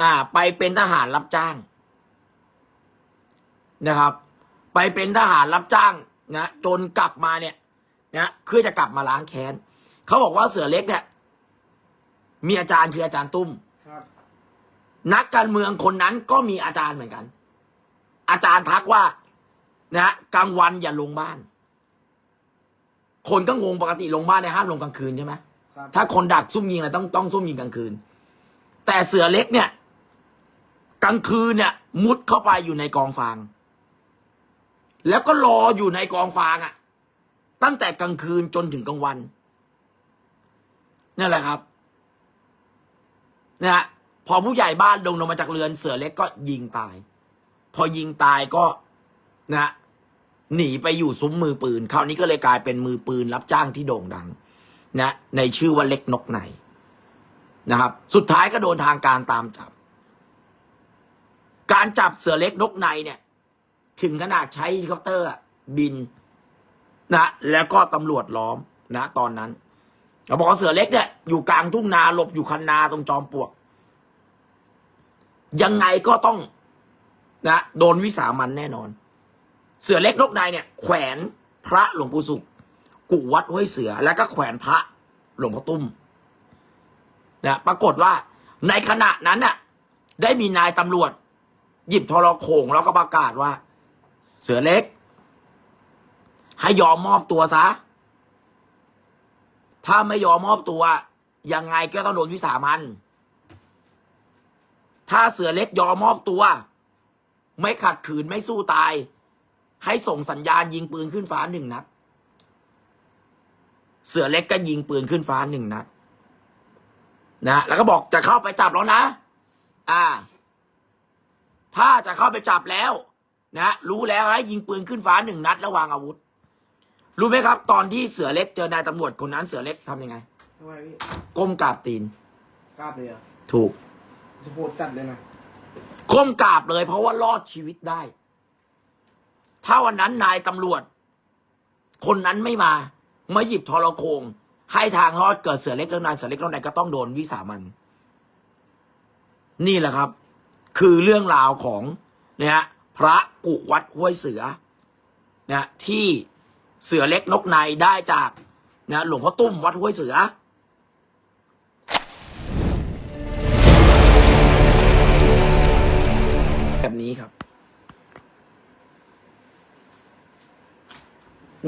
อ่า ไปเป็นทหารรับจ้างนะครับ ไปเป็นทหารรับจ้างนะจนกลับมาเนี่ยนะเพื่อจะกลับมาล้างแค้นเขาบอกว่าเสือเล็กเนี่ยมีอาจารย์คืออาจารย์ตุ้มครับนักการเมืองคนนั้นก็มีอาจารย์เหมือนกัน อาจารย์ทักว่านะกลางวันอย่าลงบ้าน คนก็งงปกติลงบ้านในยห้ามลงกลางคืนใช่ไหมครับถ้าคนดักซุ่มยิงนะต้องต้องซุ่มยิงกลางคืน แต่เสือเล็กเนี่ย กลางคืนเนี่ย มุดเข้าไปอยู่ในกองฟาง แล้วก็รออยู่ในกองฟางอะ่ะ ตั้งแต่กลางคืนจนถึงกลางวันนั่นแหละครับนะฮะพอผู้ใหญ่บ้านลงลงมาจากเรือนเสือเล็กก็ยิงตาย พอยิงตายก็นะฮะหนีไปอยู่ซุ้มมือปืนคราวนี้ก็เลยกลายเป็นมือปืนรับจ้างที่โด่งดัง นะ ในชื่อว่าเล็กนกในนะครับ สุดท้ายก็โดนทางการตามจับ การจับเสือเล็กนกในเนี่ย ถึงขนาดใช้เฮลิคอปเตอร์บินนะแล้วก็ตำรวจล้อมนะ ตอนนั้นเราบอกว่าเสือเล็กเนี่ยอยู่กลางทุ่งนาหลบอยู่คันนาตรงจอมปลวก ยังไงก็ต้องนะโดนวิสามันแน่นอน เสือเล็กนกในเนี่ย แขวนพระหลวงปู่สุขกุวัดห้วยเสือ แล้วก็แขวนพระหลวงพ่อตุ้มนะปรากฏว่าในขณะนั้นน่ะ ได้มีนายตำรวจ หยิบโทรโขงแล้วก็ประกาศว่า เสือเล็ก ให้ยอมมอบตัวซะ ถ้าไม่ยอมมอบตัวยังไงก็ต้องโดนวิสามัน ถ้าเสือเล็กยอมมอบตัว ไม่ขัดขืนไม่สู้ตาย ให้ส่งสัญญาณยิงปืนขึ้นฟ้าหนึ่งนัด เสือเล็กก็ยิงปืนขึ้นฟ้าหนึ่งนัดนะแล้วก็บอกจะเข้าไปจับแล้วนะ อ่า ถ้าจะเข้าไปจับแล้ว นะรู้แล้วให้ยิงปืนขึ้นฟ้าหนึ่งนัดแล้ววางอาวุธ รู้ไหมครับ ตอนที่เสือเล็กเจอนายตำรวจคนนั้นเสือเล็กทำยังไง ทำไมพี่ก้มกราบตีน กล้าบเลยเหรอะถูก จะโหดจัดเลยนะก้มกราบเลยเพราะว่ารอดชีวิตได้ ถ้าวันนั้นนายตำรวจ คนนั้นไม่มา มาหยิบทรโคง ให้ทางรอดเกิดเสือเล็กแล้วนายเสือเล็กแล้วนายก็ต้องโดนวิสามัน นี่แหละครับ คือเรื่องราวของนะฮะพระกุวัดห้วยเสือนะที่เสือเล็กนกในได้จากนะหลวงพ่อตุ้มวัดห้วยเสือแบบนี้ครับ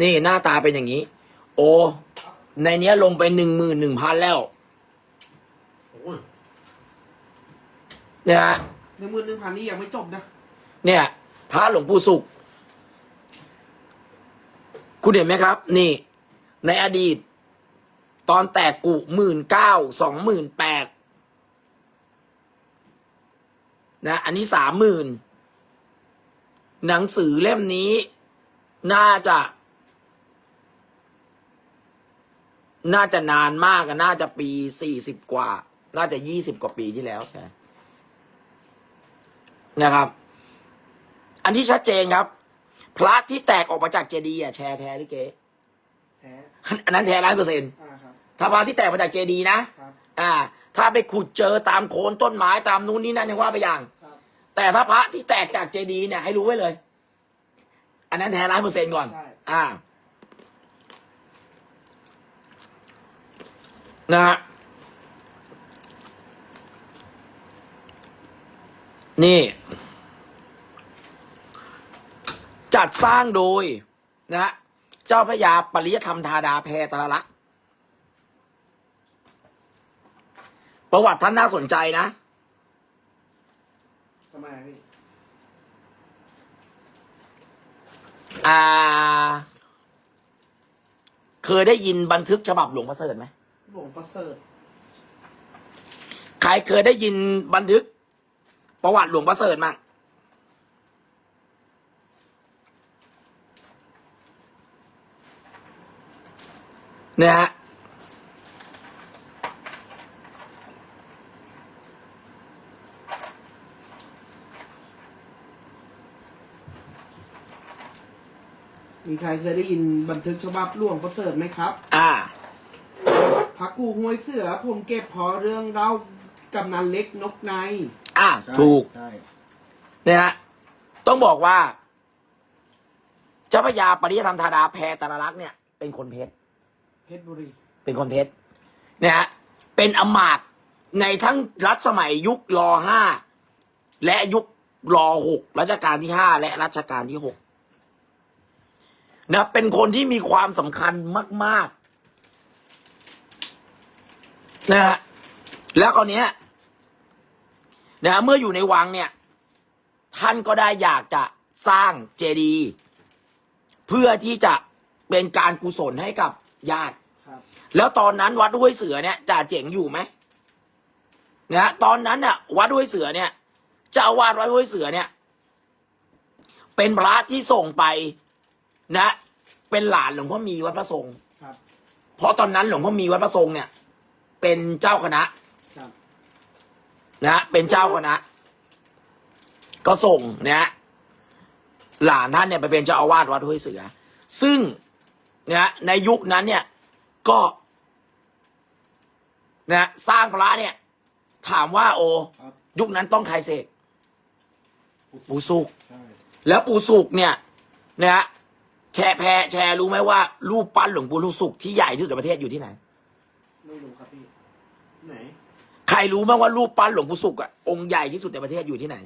นี่หน้าตาเป็นอย่างนี้ โอ้ในเนี้ยลงไปหนึ่งหมื่นหนึ่งพันแล้วโอ้ยเนี่ยฮะห นึ่งหมื่นหนึ่งพันนี่ยังไม่จบนะ เนี่ยพระหลวงปู่สุข คุณเห็นไหมครับ นี่ ในอดีต ตอนแตกกุหมื่นเก้าสองหมื่นแปดนะอันนี้สามหมื่นหนังสือเล่มนี้ น่าจะ น่าจะนานมากอะน่าจะปีสี่สิบกว่า น่าจะยี่สิบกว่าปีที่แล้วใช่ นะครับ อันที่ชัดเจนครับ พระที่แตกออกมาจากเจดีย์อะแชร์แท้หรือเก๋แท้อันนั้นแท้ร้อยเปอร์เซ็นต์อ่าครับถ้าพระที่แตกมาจากเจดีย์นะครับ อ่า ถ้าไปขุดเจอตามโคนต้นไม้ตามนู้นนี่นั่นยังว่าไปอย่าง ครับแต่ถ้าพระที่แตกจากเจดีย์เนี่ยให้รู้ไว้เลย อันนั้นแท้ร้อยเปอร์เซ็นต์ก่อน ใช่อ่า นะฮะ นี่ จัดสร้างโดยนะฮะเจ้าพระยาปริยธรรมธาดาแพรตรลักษณ์ประวัติท่านน่าสนใจนะทำไมอะพี่อ่า เคยได้ยินบันทึกฉบับหลวงประเสริฐไหมหลวงประเสริฐใครเคยได้ยินบันทึก ประวัติหลวงประเสริฐมั้งเนี่ยฮะมีใครเคยได้ยินบันทึกฉบับหลวงประเสริฐไหมครับ อ่าพักกูห้วยเสือผมเก็บพอเรื่องเล่ากำนันเล็กนกใน อ่าอะใช่ถูกใช่นะฮะต้องบอกว่าเจ้าพระยาปริยธรรมธาดาแพรตรลักษณ์เนี่ย เป็นคนเพชรเพชรบุรี เป็นคนเพชรนะฮะเป็นอำมาตย์ในทั้งรัชสมัยยุครอห้าและยุครอหกรัชกาลที่ห้าและรัชกาลที่หกนะเป็นคนที่มีความสำคัญมาก ๆ นะฮะแล้วคราวเนี้ย นะเมื่ออยู่ในวังเนี่ย ท่านก็ได้อยากจะสร้างเจดีย์เพื่อที่จะเป็นการกุศลให้กับญาติครับแล้วตอนนั้นวัดห้วยเสือเนี่ยจ่าเจ๋งอยู่ไหมนะตอนนั้นน่ะ วัดห้วยเสือเนี่ยเจ้าอาวาสวัดห้วยเสือเนี่ย เป็นพระที่ส่งไปนะ เป็นหลานหลวงพ่อมีวัดพระทรงฆ์ครับเพราะตอนนั้นหลวงพ่อมีวัดพระทรงฆ์เนี่ย เป็นเจ้าคณะครับ นะเป็นเจ้าคณะ ก็ส่งนะฮะหลานท่านเนี่ยไปเป็นเจ้าอาวาสวัดห้วยเสือ ซึ่งนะในยุคนั้นเนี่ยก็นะสร้างพระเนี่ย ถามว่าโอครับยุคนั้นต้องใครเสกปูสุกใช่แล้วปูสุกเนี่ยนะฮะแชร์แพรแชร์รู้ไหมว่ารูปปั้นหลวงปู่สุกที่ใหญ่ที่สุดในประเทศอยู่ที่ไหน ไม่รู้ครับพี่ไหน ใครรู้บ้างว่ารูปปั้นหลวงปู่สุกอะองค์ใหญ่ที่สุดในประเทศอยู่ที่ไหน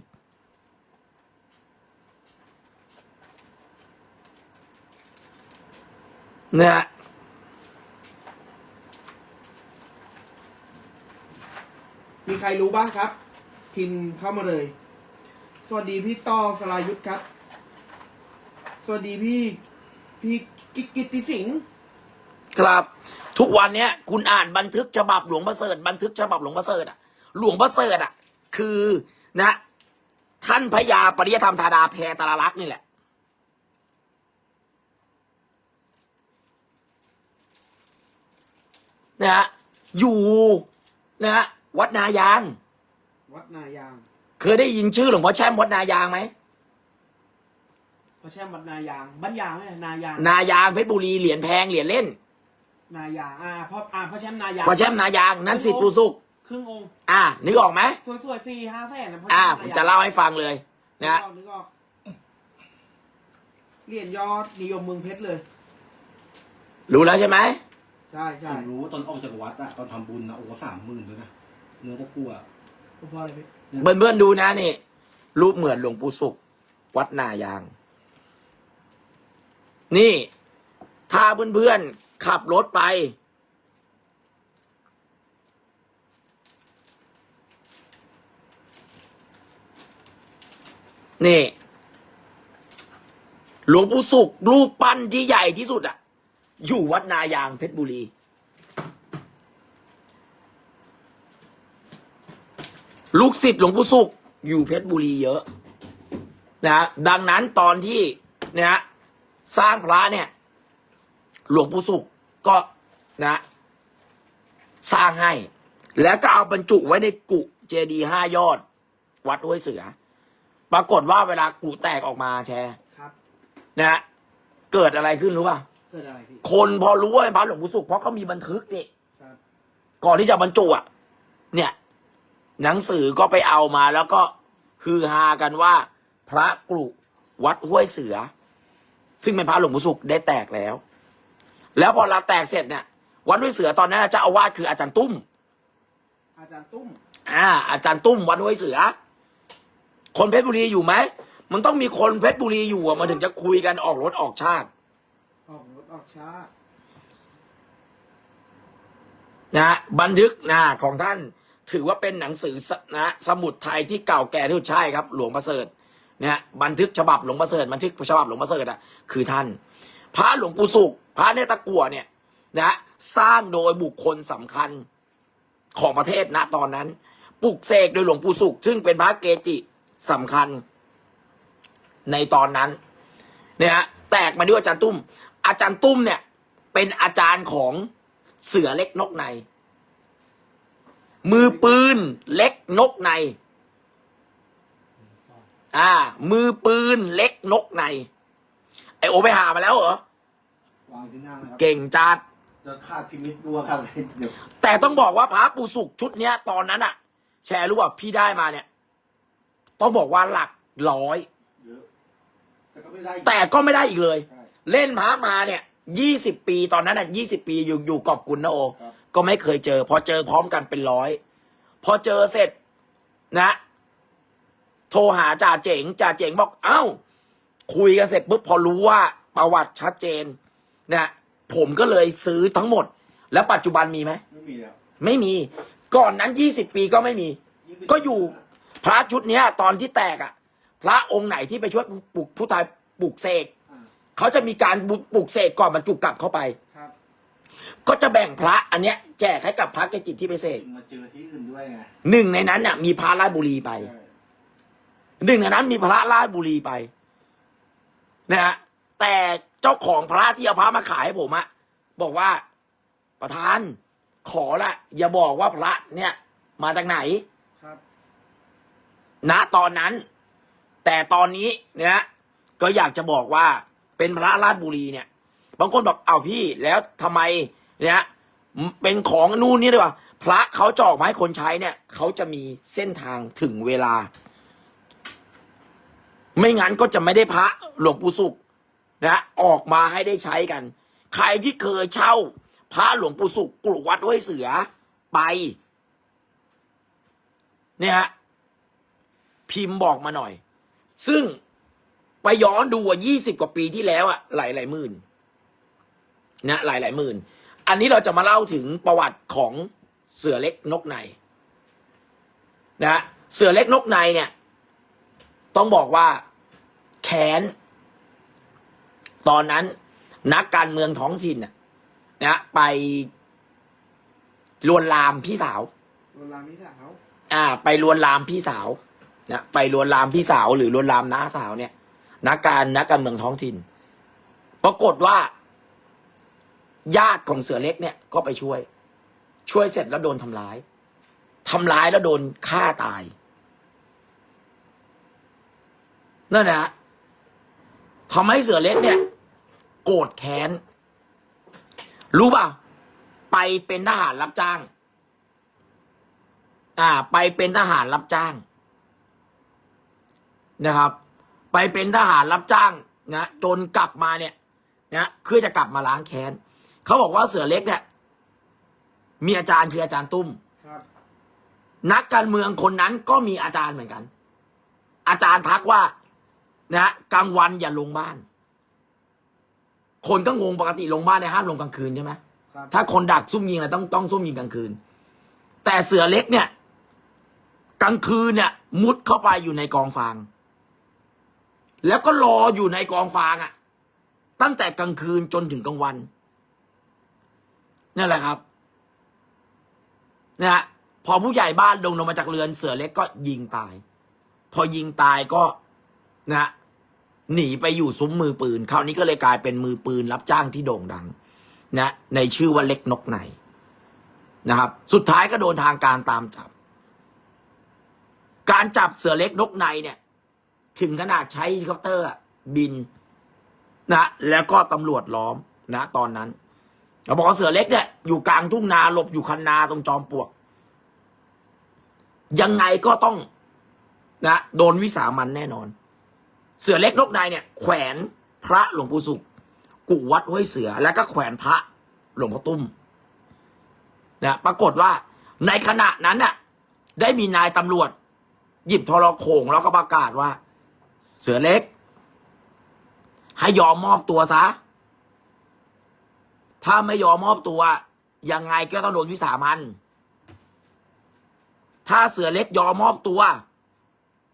นะฮะมีใครรู้บ้างครับ พิมพ์เข้ามาเลย สวัสดีพี่ต่อสลายุทธครับ สวัสดีพี่พี่กิกกิตติสิงห์ครับ ทุกวันเนี้ยคุณอ่านบันทึกฉบับหลวงประเสริฐบันทึกฉบับหลวงประเสริฐอะหลวงประเสริฐอะคือนะ ท่านพญาปริยธรรมธาดาแพรตาลักษณ์นี่แหละ นะฮะอยู่นะฮะวัดนายาง วัดนายางเคยได้ยินชื่อหลวงพ่อแช่มวัดนายางไหมพระแช่มวัดนายางบ้านยางไหมนายาง นายางเพชรบุรีเหรียญแพงเหรียญเล่น นายางอ่าพ่ออ่าพระแช่มนายางพ่อแช่มนายางนั้นสิทธิ์ปูสุก ครึ่งองค์อ่านึกออกไหมสวยๆสี่ห้าแสนนะพ่อ่าแช่ผมนยจะเล่าให้ฟังเลยนึนะกออกนึกออกเหรียญยอดนิยมเมืองเพชรเลย รู้แล้วใช่ไหมใช่ผใช่มรู้ว่าตอนออกจากวัดอะตอนทำบุญนะโอ้สามหมื่นเลยนะเนื้อตะกั่วเพราะอะไรพี่เพื่อนเพื่อนๆดูนะนี่ รูปเหมือนหลวงปู่สุขวัดนายาง นี่ ถ้าเพื่อนๆ ขับรถไป นี่ หลวงปู่สุข รูปปั้นที่ใหญ่ที่สุดอะอยู่วัดนายางเพชรบุรี ลูกศิษย์หลวงปู่สุข อยู่เพชรบุรีเยอะ นะ ดังนั้นตอนที่เนะฮะสร้างพระเนี่ย หลวงปู่สุขก็นะ สร้างให้ แล้วก็เอาบรรจุไว้ในกุเจดีย์ห้ายอด วัดห้วยเสือ ปรากฏว่าเวลากุแตกออกมาแชร์ครับ นะฮะเกิดอะไรขึ้นรู้ป่ะ เกิดอะไรพี่ คนพอรู้ว่าเป็นพระหลวงปู่สุขเพราะเขามีบันทึกนี่ครับ ก่อนที่จะบรรจุอะ เนี่ย หนังสือก็ไปเอามาแล้วก็ฮือฮากันว่า พระกรุวัดห้วยเสือ ซึ่งเป็นพระหลวงปู่สุขได้แตกแล้ว แล้วพอเราแตกเสร็จเนี่ยวัดห้วยเสือตอนนั้นเจ้าอาวาสคืออาจารย์ตุ้ม อาจารย์ตุ้ม อ่า อาจารย์ตุ้มวัดห้วยเสือ คนเพชรบุรีอยู่ไหมมันต้องมีคนเพชรบุรีอยู่อะมันถึงจะคุยกันออกรถออกชาติ ออกรถออกช้านะฮะบันทึกนะของท่านถือว่าเป็นหนังสือสนะสมุดไทยที่เก่าแก่ที่สุดใช่ครับ หลวงประเสริฐนะฮะบันทึกฉบับหลวงประเสริฐบันทึกฉบับหลวงประเสริฐอะคือท่าน พระหลวงปู่สุข พระเนตรตะกัวเนี่ยนะฮะสร้างโดยบุคคลสำคัญของประเทศณตอนนั้น ปลุกเสกโดยหลวงปู่สุข ซึ่งเป็นพระเกจิสำคัญในตอนนั้นเนี่ยฮะแตกมาด้วยอาจารย์ตุ้ม อาจารย์ตุ้มเนี่ย เป็นอาจารย์ของเสือเล็กนกใน มือปืนเล็กนกใน อ่า มือปืนเล็กนกใน ไอโอไปหามาแล้วเหรอ วางที่นั่งนะครับเก่งจัด จะคาดพิมิตรัวกันเลยเดี๋ยวแต่ต้องบอกว่าพระปูสุกชุดเนี้ยตอนนั้นอะแชร์รู้ว่าพี่ได้มาเนี่ย ต้องบอกว่าหลักร้อย เยอะแต่ก็ไม่ได้แต่ก็ไม่ได้อีกเลย ใช่ เล่นพระมาเนี่ยยี่สิบปีตอนนั้นอะยี่สิบปีอยู่อยู่กอบกุลนะโอ ครับ ก็ไม่เคยเจอ พอเจอพร้อมกันเป็นร้อย พอเจอเสร็จนะ โทรหาจ่าเจ๋งจ่าเจ๋งบอกเอ้า คุยกันเสร็จปุ๊บพอรู้ว่าประวัติชัดเจน นะผมก็เลยซื้อทั้งหมด แล้วปัจจุบันมีไหมไม่มีแล้วไม่มี ก่อนนั้นยี่สิบปีก็ไม่มีงเป็นก็อยู่พระชุดเนี้ย ตอนที่แตกอะ พระองค์ไหนที่ไปช่วยปลุกผู้ตายปลุกเสกอ่าเขาจะมีการปลุกเสกก่อนบรรจุกลับเข้าไปครับ ก็จะแบ่งพระอันเนี้ย แจกให้กับพระเกจิที่ไปเสกมาเจอที่อื่นด้วยไงหนึ่งในนั้นน่ะ มีพระราชบุรีไปใช่หนึ่งในนั้นมีพระราชบุรีไปนะฮะ แต่เจ้าของพระที่เอาพระมาขายให้ผมอะบอกว่าประธานขอละอย่าบอกว่าพระเนี่ย มาจากไหนครับณตอนนั้น แต่ตอนนี้เนี่ยก็อยากจะบอกว่าเป็นพระราชบุรีเนี่ย บางคนบอกเอาพี่แล้วทำไมเนี่ยเป็นของนู่นนี่ด้วยว่าพระเขาจะออกมาให้คนใช้เนี่ยเขาจะมีเส้นทางถึงเวลา ไม่งั้นก็จะไม่ได้พระหลวงปู่สุข นะออกมาให้ได้ใช้กัน ใครที่เคยเช่าพระหลวงปู่สุขกรุวัดห้วยเสือไป เนี่ยฮะพิมพ์บอกมาหน่อย ซึ่งไปย้อนดูว่ายี่สิบกว่าปีที่แล้วอะหลายหลายหมื่นนะหลายหลายหมื่น อันนี้เราจะมาเล่าถึงประวัติของเสือเล็กนกในนะเสือเล็กนกในเนี่ย ต้องบอกว่าแค้น ตอนนั้นนักการเมืองท้องถิ่นน่ะนะไปลวนลามพี่สาวเวลามิถาว อ่า ไปลวนลามพี่สาวนะไปลวนลามพี่สาวหรือลวนลามน้าสาวเนี่ย นักการนักการเมืองท้องถิ่น ปรากฏว่า ญาติของเสือเล็กเนี่ยก็ไปช่วย ช่วยเสร็จแล้วโดนทำร้ายทำร้ายแล้วโดนฆ่าตายนั่นนะฮะ ทำให้เสือเล็กเนี่ย โกรธแค้น รู้ป่ะไปเป็นทหารรับจ้าง อ่า ไปเป็นทหารรับจ้าง นะครับ ไปเป็นทหารรับจ้างนะจนกลับมาเนี่ยนะเพื่อจะกลับมาล้างแค้นเขาบอกว่าเสือเล็กเนี่ย มีอาจารย์คืออาจารย์ตุ้มครับนักการเมืองคนนั้นก็มีอาจารย์เหมือนกัน อาจารย์ทักว่า นะกลางวันอย่าลงบ้าน คนก็งงปกติลงบ้านในยห้ามลงกลางคืนใช่ไหมครับถ้าคนดักซุ่มยิงนะต้องต้องซุ่มยิงกลางคืน แต่เสือเล็กเนี่ย กลางคืนเนี่ย มุดเข้าไปอยู่ในกองฟาง แล้วก็รออยู่ในกองฟางอะ่ะ ตั้งแต่กลางคืนจนถึงกลางวันนั่นแหละครับนะฮะพอผู้ใหญ่บ้านลงลงมาจากเรือนเสือเล็กก็ยิงตาย พอยิงตายก็ นะหนีไปอยู่ซุ้มมือปืน คราวนี้ก็เลยกลายเป็นมือปืนรับจ้างที่โด่งดัง นะ ในชื่อว่าเล็กนกในนะครับ สุดท้ายก็โดนทางการตามจับ การจับเสือเล็กนกในเนี่ย ถึงขนาดใช้เฮลิคอปเตอร์บินนะแล้วก็ตำรวจล้อมนะ ตอนนั้นเราบอกว่าเสือเล็กเนี่ยอยู่กลางทุ่งนาหลบอยู่คันนาตรงจอมปลวก ยังไงก็ต้องนะโดนวิสามันแน่นอน เสือเล็กนกในเนี่ย แขวนพระหลวงปู่สุข กุวัดห้วยเสือ แล้วก็แขวนพระหลวงพ่อตุ้มนะปรากฏว่าในขณะนั้นน่ะ ได้มีนายตำรวจ หยิบทรโขงแล้วก็ประกาศว่า เสือเล็ก ให้ยอมมอบตัวซะ ถ้าไม่ยอมมอบตัว ยังไงก็ต้องโดนวิสามัน ถ้าเสือเล็กยอมมอบตัว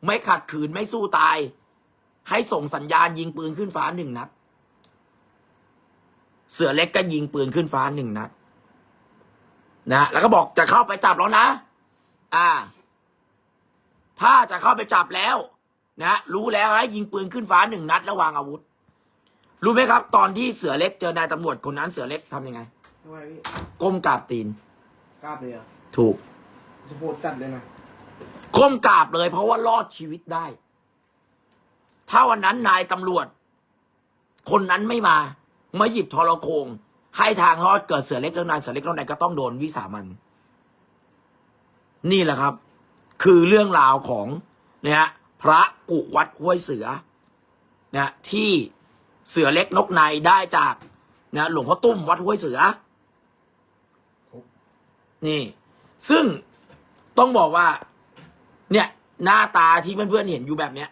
ไม่ขัดขืนไม่สู้ตาย ให้ส่งสัญญาณยิงปืนขึ้นฟ้าหนึ่งนัด เสือเล็กก็ยิงปืนขึ้นฟ้าหนึ่งนัด นะแล้วก็บอกจะเข้าไปจับแล้วนะ อ่า ถ้าจะเข้าไปจับแล้ว นะรู้แล้วให้ยิงปืนขึ้นฟ้าหนึ่งนัดแล้ววางอาวุธ รู้ไหมครับ ตอนที่เสือเล็กเจอนายตำรวจคนนั้นเสือเล็กทำยังไงทำไมพี่ก้มกราบตีนกล้าบเลยเหรอะถูก จะโหดจัดเลยนะ ก้มกราบเลยเพราะว่ารอดชีวิตได้ ถ้าวันนั้นนายตำรวจ คนนั้นไม่มามาหยิบทรโคง ให้ทางรอดเกิดเสือเล็กแล้วนายเสือเล็กแล้วนายก็ต้องโดนวิสามัน นี่แหละครับ คือเรื่องราวของเนี่ยฮะพระกุวัดห้วยเสือนะที่เสือเล็กนกในได้จากนะหลวงพ่อตุ้มวัดห้วยเสือ นี่ ซึ่งต้องบอกว่า เนี่ย หน้าตาที่เพื่อนๆเห็นอยู่แบบเนี้ย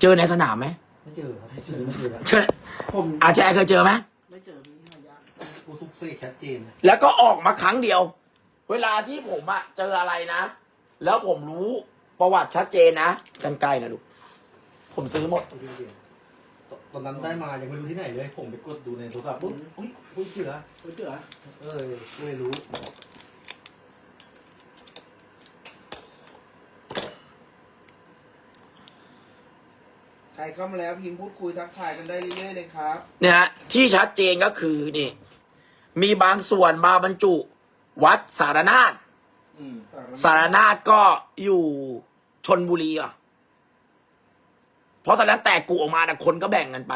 เจอในสนามไหมไม่เจอครับไม่เจอไม่เจอเจอผมอาแจเคยเจอไหมไม่เจอพี่หายากกูซุกเซกชัดเจนนะแล้วก็ออกมาครั้งเดียว เวลาที่ผมอะเจออะไรนะ แล้วผมรู้ประวัติชัดเจนนะกันไกลนะลูกผมซื้อหมดเดี๋ยวเดี๋ยวตอนนั้นได้มายังไม่รู้ที่ไหนเลย ผมไปกดดูในโทรศัพท์ปุ๊บอุ้ยอุ้ยเสือไม่เจอเออเลยรู้ ใครเข้ามาแล้วพิมพ์พูดคุยทักทายกันได้เรื่อยๆเลยครับเนี่ยฮะที่ชัดเจนก็คือนี่ มีบางส่วนมาบรรจุ วัดสารนาฏอืมสารนาฏก็อยู่ชนบุรีอะ เพราะตอนนั้นแตกกูออกมานะคนก็แบ่งกันไป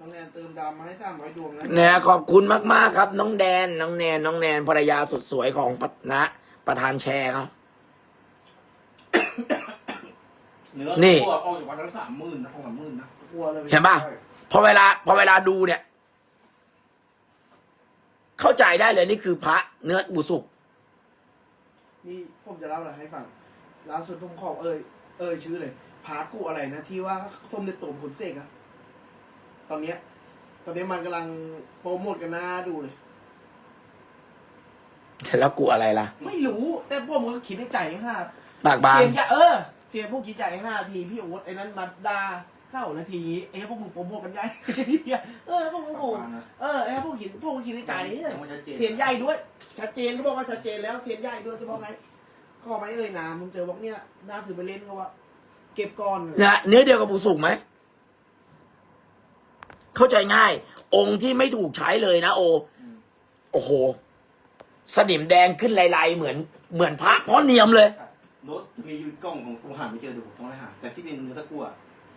น้องแนนเติมดาวมาให้สามร้อยดวงนะเนี่ยขอบคุณมากๆครับ น้องแดน น้องแนน น้องแนนภรรยาสุดสวยของปะนะประธานแชร์ครับ เนื้อนี่ ตัวออกจากวันละสามหมื่นนะของสามหมื่นนะกลัวเลยเห็นปะพอเวลาพอเวลาดูเนี่ย เข้าใจได้เลยนี่คือพระเนื้อบุสุก นี่ผมจะเล่าอะไรให้ฟังล่าสุดผมขอเอ่ยเอ่ยชื่อเลยพากูอะไรนะที่ว่าส้มในตัวขนเสกอะตอนเนี้ย ตอนนี้มันกำลังโปรโมทกันหน้าดูเลย แล้วกูอะไรล่ะ ไม่รู้ แต่ผมก็คิดในใจห้าปากบาง เสียงอย่าเออ เสียงพวกคิดใจห้านาทีพี่โอ๊ตไอ้นั้นมาด่าเข้านาทีเอ้พวกมึงโปรโมทกันใหญ่เออพวกมึงปากบางนะเออไอ้พวกคิดพวกมึงคิดในใจยังไม่ชัดเจนเสียงใหญ่ด้วย ชัดเจนเขาบอกว่าชัดเจนแล้วเสียงใหญ่ด้วยจะบอกไงขอไม่เอ่ยนามผมเจอบอกเนี่ยน่าซื้อไปเล่นเขาว่า เก็บก่อนนะเนื้อเดียวกับบุสุกไหมเข้าใจง่าย องค์ที่ไม่ถูกใช้เลยนะโออืมโอ้โห สนิมแดงขึ้นลายๆเหมือนเหมือนพระเพราะเนียมเลย โน้ตมีอยู่กล้องของกูหาไม่เจอเดูต้องให้หาแต่ที่เป็นเนื้อตะกั่ว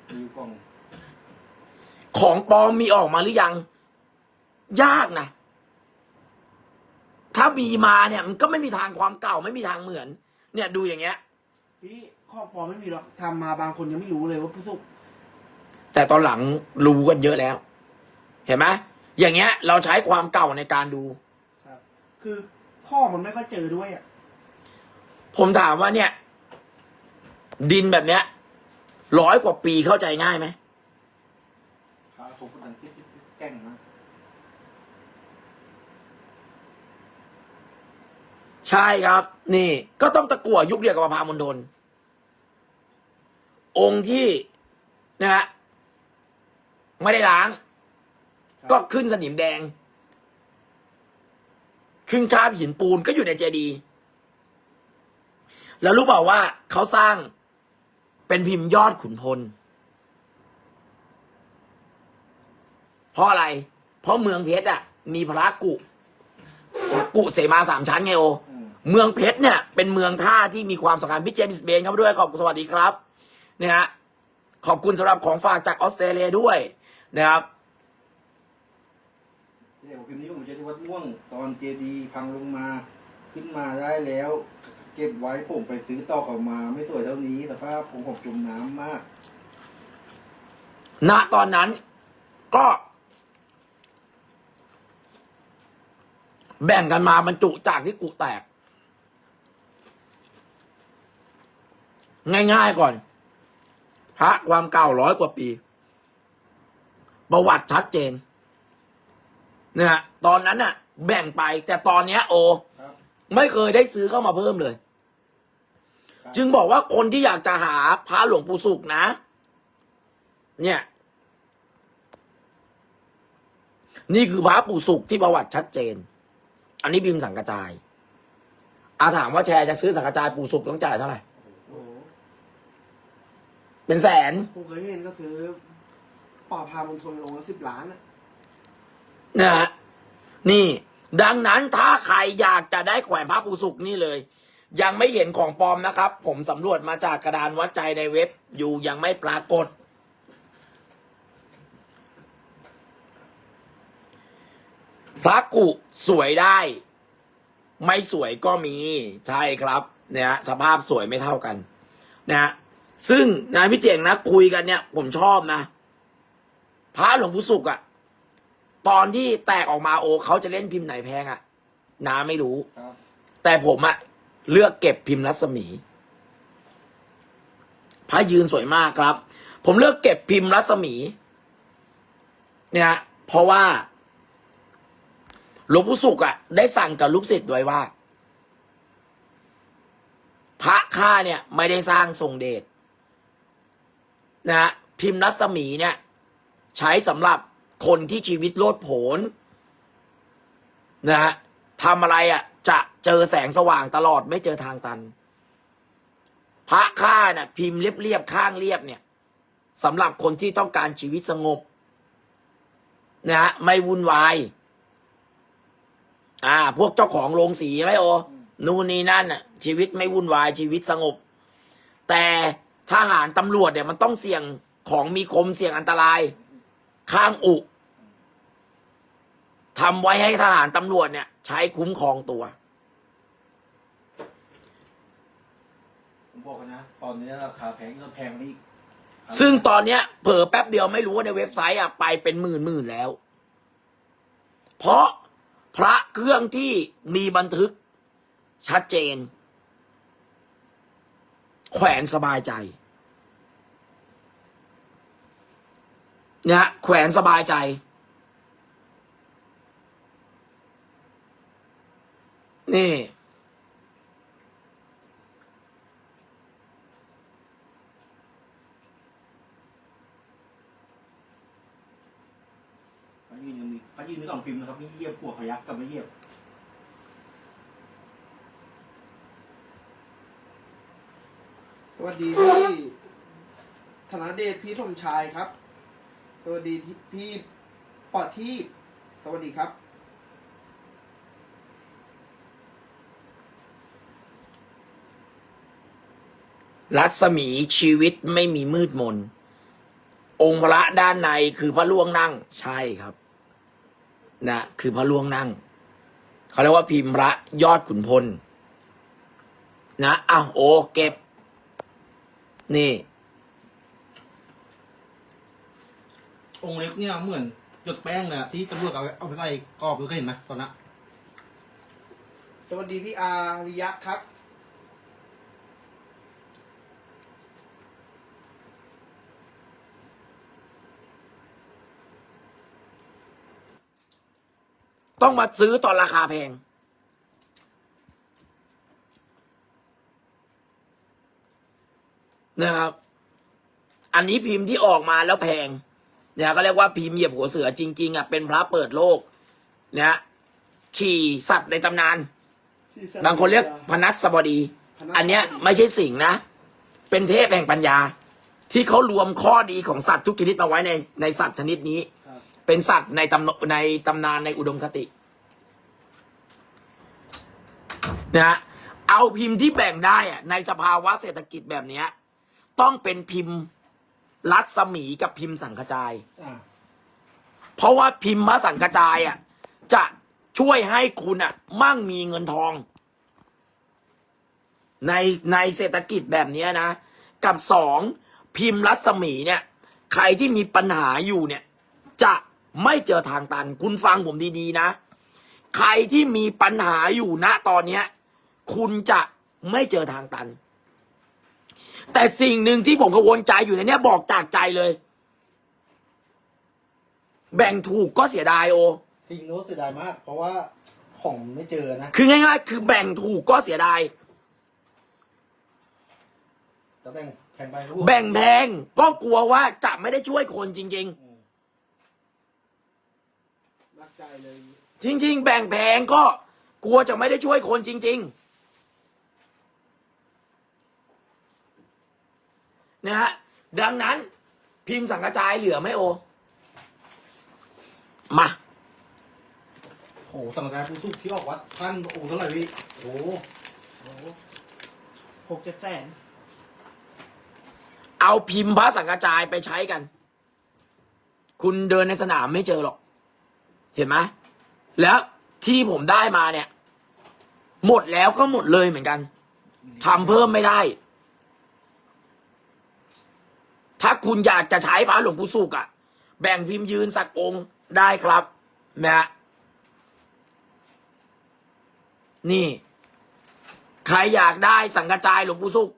มีอยู่กล้อง ของปลอมมีออกมาหรือยัง ยากนะ ถ้ามีมาเนี่ย มันก็ไม่มีทางความเก่าไม่มีทางเหมือน เนี่ยดูอย่างเงี้ย พี่ข้อปลอมไม่มีหรอกทำมาบางคนยังไม่รู้เลยว่าผู้สุกแต่ตอนหลังรู้กันเยอะแล้ว เห็นไหมอย่างเงี้ย เราใช้ความเก่าในการดู ครับ คือข้อมันไม่ค่อยเจอด้วยอะ ผมถามว่าเนี่ย ดินแบบเนี้ยร้อยกว่าปีเข้าใจง่ายไหมพระทุกคนดังติ๊กติ๊กติ๊กแกล้งนะใช่ครับ นี่ ก็ต้องตะกั่วยุคเดียวกับประพามณฑลองค์ที่นะฮะไม่ได้ล้าง ก็ขึ้นสนิมแดง ขึ้นคราบหินปูนก็อยู่ในเจดีย์ แล้วรู้เปล่าว่าเขาสร้างเป็นพิมพ์ยอดขุนพล เพราะอะไร เพราะเมืองเพชรอะ มีพระกุกุเสมาสามชั้นไงโออืมเมืองเพชรเนี่ย เป็นเมืองท่าที่มีความสำคัญพี่เจมส์เบนครับด้วยขอบสวัสดีครับนะฮะขอบคุณสำหรับของฝากจากออสเตรเลียด้วยนะครับที่เดี๋ยวพิมพ์นี้ผมเจอที่วัดม่วง ตอนเจดีย์พังลงมา ขึ้นมาได้แล้ว เก็บไว้ผมไปซื้อต่อเขามา ไม่สวยเท่านี้สภาพผมผมจมน้ำมาก ณตอนนั้นก็ แบ่งกันมาบรรจุจากที่กุแตก ง่ายๆก่อน พระความเก่าร้อยกว่าปี ประวัติชัดเจนนะฮะตอนนั้นน่ะ แบ่งไปแต่ตอนเนี้ย โอ ครับ ไม่เคยได้ซื้อเข้ามาเพิ่มเลยครับ จึงบอกว่าคนที่อยากจะหาพระหลวงปู่สุกนะ เนี่ย นี่คือพระปู่สุกที่ประวัติชัดเจน อันนี้บิมสังกระจาย อาถามว่าแชร์จะซื้อสังกระจายปู่สุกต้องจ่ายเท่าไหร่โอ้โหเป็นแสนผมเคยเห็นก็ซื้อป่าพามณฑลลงละสิบล้านอะนะฮะนี่ ดังนั้นถ้าใครอยากจะได้แขวนพระปูสุกนี่เลย ยังไม่เห็นของปลอมนะครับ ผมสำรวจมาจากกระดานวัดใจในเว็บอยู่ยังไม่ปรากฏ พระกุสวยได้ ไม่สวยก็มีใช่ครับเนี่ยสภาพสวยไม่เท่ากันนะฮะซึ่งนายพี่เจงนะคุยกันเนี่ย ผมชอบนะ พระหลวงปู่สุกอะตอนที่แตกออกมาโอเขาจะเล่นพิมพ์ไหนแพงอะนาไม่รู้ครับแต่ผมอะ เลือกเก็บพิมพ์รัศมี พระยืนสวยมากครับ ผมเลือกเก็บพิมพ์รัศมี เนี่ยเพราะว่าหลวงปู่สุกอะได้สั่งกับลูกศิษย์ไว้ว่า พระข้าเนี่ย ไม่ได้สร้างทรงเดชนะฮะพิมพ์รัศมีเนี่ย ใช้สำหรับคนที่ชีวิตโลดโผนนะฮะทำอะไรอะ่ะ จะเจอแสงสว่างตลอดไม่เจอทางตัน พระข้าน่ะ พิมพ์เรียบๆข้างเรียบเนี่ยสำหรับคนที่ต้องการชีวิตสงบนะฮะไม่วุ่นวายอ่า พวกเจ้าของโรงสีไหมโอนู่นนี่นั่นน่ะ ชีวิตไม่วุ่นวายชีวิตสงบ แต่ทหารตำรวจเนี่ย มันต้องเสี่ยงของมีคมเสี่ยงอันตราย ข้างอุทำไว้ให้ทหารตำรวจเนี่ย ใช้คุ้มครองตัว ผม บอกนะ ตอนนี้ราคาแพงก็แพงนี้อีกซึ่งตอนเนี้ย เผลอแป๊บเดียวไม่รู้ว่าในเว็บไซต์อะไปเป็นหมื่นหมื่นแล้ว เพราะพระเครื่องที่มีบันทึก ชัดเจน แขวนสบายใจนะฮะแขวนสบายใจ นี่ ยืนยังมีพระยืนมีสองพิมพ์นะครับมีเยียบปวกพยักกับไม่เยียบสวัสดีพี่ธนเดชพี่สมชายครับ สวัสดีที่พี่ปอที่สวัสดีครับรัศมีชีวิตไม่มีมืดมน องค์พระด้านในคือพระล่วงนั่ง ใช่ครับ นะคือพระล่วงนั่งเขาเรียกว่าพิมพ์พระยอดขุนพล นะอ้าวโอเก็บ นี่ องค์เล็กเนี่ยเหมือนหยดแป้งเลยอะที่ตำรวจเอาไปเอาไปใส่กรอบดูเคยเห็นไหมตอนนั้น สวัสดีพี่อาริยะครับ ต้องมาซื้อตอนราคาแพง นะครับ อันนี้พิมพ์ที่ออกมาแล้วแพงเนี่ยก็เรียกว่าพิมพ์เหยียบหัวเสือจริง ๆอะเป็นพระเปิดโลกนะขี่สัตว์ในตำนาน บางคนเรียกพนัสบดีพนัสบดี อันเนี้ยไม่ใช่สิ่งนะ เป็นเทพแห่งปัญญา ที่เขารวมข้อดีของสัตว์ทุกชนิดมาไว้ในในสัตว์ชนิดนี้ครับ เป็นสัตว์ในตำในตำนานในอุดมคตินะฮะเอาพิมพ์ที่แบ่งได้อะในสภาวะเศรษฐกิจแบบเนี้ย ต้องเป็นพิมพ์รัศมีกับพิมพ์สังกระจายอ่าเพราะว่าพิมพ์พระสังกระจายอะจะช่วยให้คุณอะ มั่งมีเงินทอง ในในเศรษฐกิจแบบเนี้ยนะ กับสองพิมพ์รัศมีเนี่ย ใครที่มีปัญหาอยู่เนี่ย จะ ไม่เจอทางตัน คุณฟังผมดีๆนะ ใครที่มีปัญหาอยู่ณตอนเนี้ย คุณจะไม่เจอทางตัน แต่สิ่งหนึ่งที่ผมกังวลใจอยู่ในเนี้ยบอกจากใจเลย แบ่งถูกก็เสียดายโอ จริงโน้ตเสียดายมาก เพราะว่าของไม่เจอนะ คือง่ายๆ คือแบ่งถูกก็เสียดาย จะแบ่งแพงไปรู้แบ่งแพงก็กลัวว่าจะไม่ได้ช่วยคนจริงอื มรักใจเลยๆจริง ๆ แบ่งแพงก็กลัวจะไม่ได้ช่วยคนจริง ๆ นะฮะ ดังนั้นพิมพ์สังกระจายเหลือไหมโอ มา โหสังกัดผู้สุขที่ออกวัดท่านองค์เท่าไหร่พี่โอ้โอ้โหหกเจ็ดแสนเอาพิมพ์พระสังกระจายไปใช้กัน คุณเดินในสนามไม่เจอหรอก เห็นไหมแล้วที่ผมได้มาเนี่ย หมดแล้วก็หมดเลยเหมือนกันทำเพิ่มไม่ได้ ถ้าคุณอยากจะใช้พระหลวงปู่สุกอะแบ่งพิมพ์ยืนสักองค์ได้ครับนะนี่ ใครอยากได้สังกระจายหลวงปู่สุก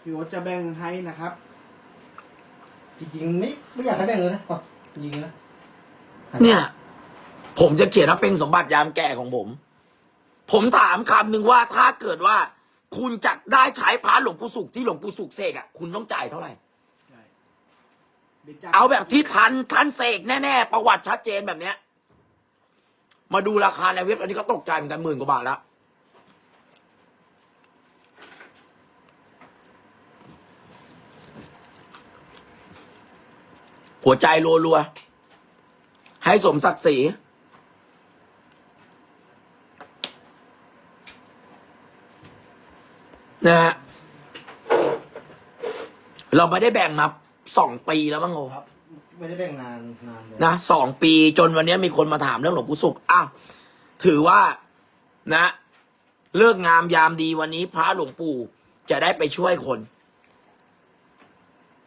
พี่โอ๊ตจะแบ่งให้นะครับ ริงๆไม่ไม่อยากให้แบ่งเลยนะก่อนยิงนะเนี่ย ผมจะเขียนว่าเป็นสมบัติยามแก่ของผม ผมถามคำหนึ่งว่าถ้าเกิดว่า คุณจะได้ใช้พระหลวงปู่สุกที่หลวงปู่สุกเสกอะคุณต้องจ่ายเท่าไหร่ เอาแบบที่ทันทันเสกแน่ๆประวัติชัดเจนแบบเนี้ย มาดูราคาในเว็บอันนี้ก็ตกใจเหมือนกันหมื่นกว่าบาทแล้ว หัวใจรัวๆ ให้สมศักดิ์ศรีนะฮะเราไม่ได้แบ่งมาสองปีแล้วมั้งโอครับไม่ได้แบ่งนานนานเลยนะสองปีจนวันนี้มีคนมาถามเรื่องหลวงปู่สุขอ้าวถือว่านะ เลิกงามยามดีวันนี้พระหลวงปู่จะได้ไปช่วยคน